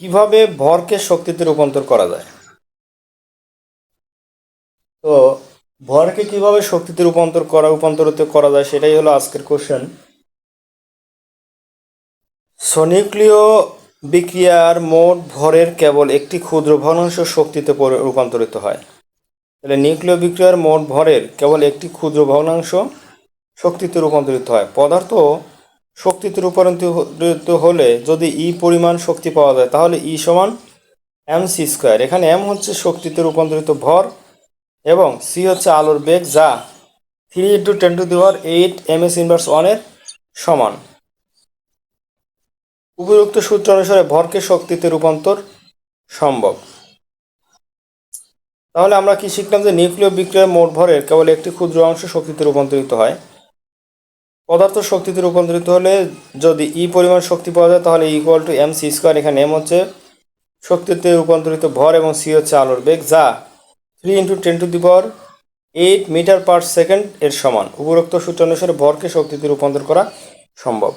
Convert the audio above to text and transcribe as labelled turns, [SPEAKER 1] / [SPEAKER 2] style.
[SPEAKER 1] কীভাবে ভরকে শক্তিতে রূপান্তর করা যায়? তো ভরকে কীভাবে শক্তিতে রূপান্তর করা, রূপান্তরিত করা যায় সেটাই হলো আজকের কোশ্চেন স্বনিউক্লিয় বিক্রিয়ার মোট ভরের কেবল একটি ক্ষুদ্র ভগ্নাংশ শক্তিতে রূপান্তরিত হয়। তাহলে নিউক্লিয় বিক্রিয়ার মোট ভরের কেবল একটি ক্ষুদ্র ভগ্নাংশ শক্তিতে রূপান্তরিত হয়। পদার্থ শক্তিতে রূপান্তরিত হলে যদি ই পরিমাণ শক্তি পাওয়া যায়, তাহলে ই সমান এম সি স্কোয়ার এখানে এম হচ্ছে শক্তিতে রূপান্তরিত ভর এবং সি হচ্ছে আলোর বেগ যা three into ten to the power eight M S inverse ওয়ানের সমান। উপযুক্ত সূত্র অনুসারে ভরকে শক্তিতে রূপান্তর সম্ভব। তাহলে আমরা কি শিখলাম যে নিউক্লিয় বিক্রিয়ার মোট ভরের কেবল একটি ক্ষুদ্র অংশ শক্তিতে রূপান্তরিত হয়? পদার্থ শক্তিতে রূপান্তরিত হলে যদি ই পরিমাণ শক্তি পাওয়া যায়, তাহলে equal to M C square এখানে এম হচ্ছে শক্তিতে রূপান্তরিত ভর এবং সি হচ্ছে আলোর বেগ, যা three into ten to the power eight metre per second এর সমান। উপরোক্ত সূত্র অনুসারে ভরকে শক্তিতে রূপান্তর করা সম্ভব।